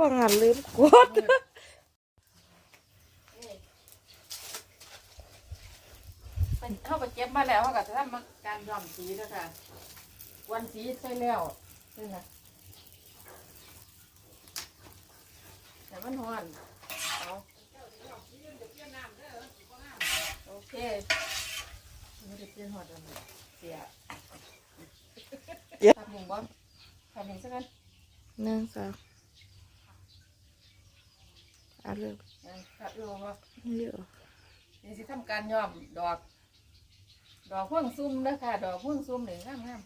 บางหันลืมกดเป็นเข้าไปเก็บมาแล้วเขาก็จะทำการย้อมสีแล้วค่ะวันสีใช่แล้วนี่นะแต่มันหอนเอาโอเคไม่ได้เปลี่ยนหอดแล้วเสียทำหนึ่งบ่ทำหนึ่งสักกันหนึ่งสองเอาเริ่มครับดูว่าเยอะนี่สิทำการย้อมดอก ดอกพ่วงซุ่มเด้อค่ะ ดอกพ่วงซุ่มหนึ่งงามงาม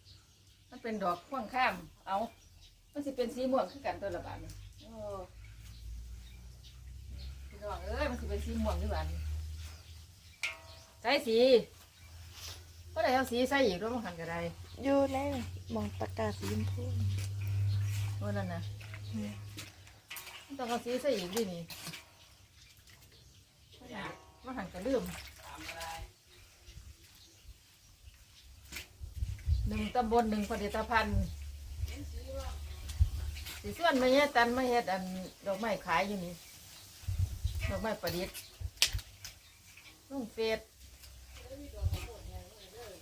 ๆมันเป็นดอกพ่วงข้าม เอา มันสิเป็นสีม่วงคือกันตัวละบาทนี่โอ้พี่น้องเอ้ยมันสิเป็นสีม่วงคือกันใส่สีก็ได้เอาสีใส่อีกด้วยมันหันก็ได้อยู่ในหมองตะกร้าสีชมพูว่านั่นนะมัน ต้องเอาสีใส่อีกดินี่มันหันก็ลืมหนึ่งตำบลหนึ่งผลิตภัณฑ์สีส่วนไมาเฮ็ดตันไมาเฮ็ดอันดอกไม้ขายอยู่นี่ดอกไม้ประดิษฐ์ลงเฟซ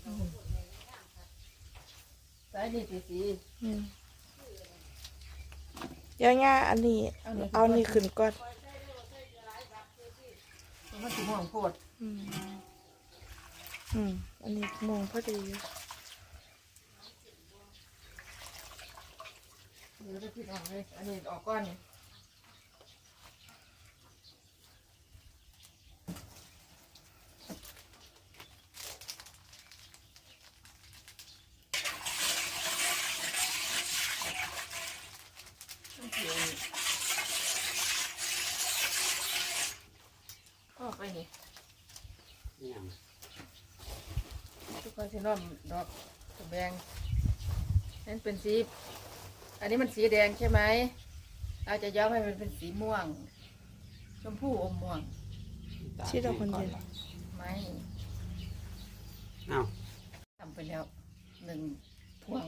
อืมสายนี่สีสีอืม ย่าย่าอันนี้เอานี่เอานี่ขึ้นก่อนมันสีม่วงโพดอืมอืมอันนี้มองพอดีอยู่เดี๋ยวได้พี่น้องเลยอันนี้ออกก้อนนี่ต้องเขียนออกไปนี่ เนี่ยทุกคนสิน้อมดอกสแบงนั่นเป็นสี อันนี้มันสีแดงใช่ไหมเราจะย้อมให้มันเป็นสีม่วง ชมพูอมม่วงที่เราคนเดียว ไม่เอ้าทำไปแล้วหนึ่งพวง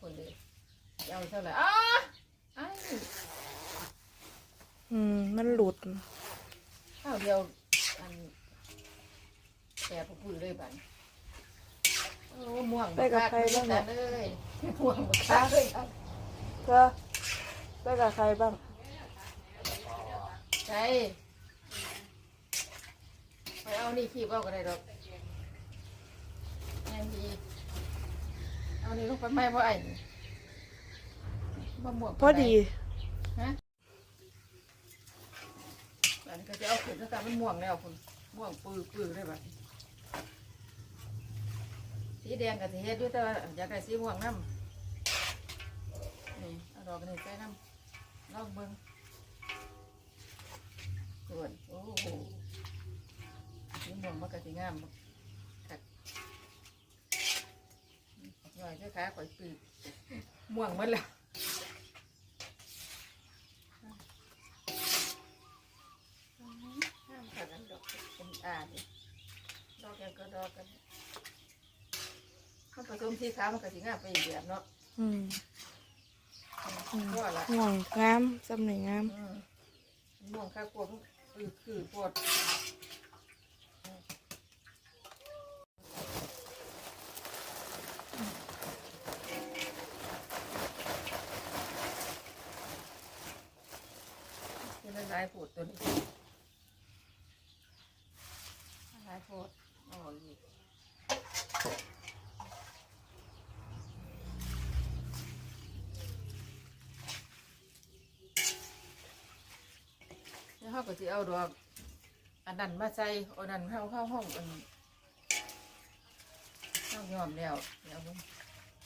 คนเลยเอาเท่าไหร่อ้าไอ้ อืม มันหลุด ข้าวเดียวอันแกพอพูดเลยบันโอ้ม่วงไปกับใครบ้างแต่เนี่ย เลยม่วงบักคักเลยครับเธอไปกับใครบ้าง ใช่ไปเอานี่ขีบเอาก็ได้ดอกยังดีเอานี่ลงไปไหม้เพราะไอ้นี่บ่ม่วงพอดี ฮะ ก็จะเอาขึ้นแล้วแต่มันม่วงแล้วคุณม่วงปื้อปื้อได้แบบสีแดงกับสีเฮ็ดด้วยแต่ว่าอยากได้สีม่วงน้ำนี่เอาดอกนี้ใส่น้ำลองเบิ่งส่วนโอ้โหนี่มองมากระสีงามบักคักหน่อยเจ้าขาข่อยปีกม่วงหมันแล้วห้ามขาดนั้นดอกเป็นอาดิดอกยังก็ดอกกันมันผสมสีขาวมันกระสีงามไปอีกแบบเนาะอืมอืมก็ละห่วงงามสำเนียงงามอืมม่วงข้าวโพดมันคือคือโพดเป็นลายโพดตัวนี้ลายโพดโออีกแล้วเขาก็จะเอาดอกอันนั้นมาใส่อันนั้นเข้าเข้าห้องอันเข้ายอมแล้วเดี๋ยวมึง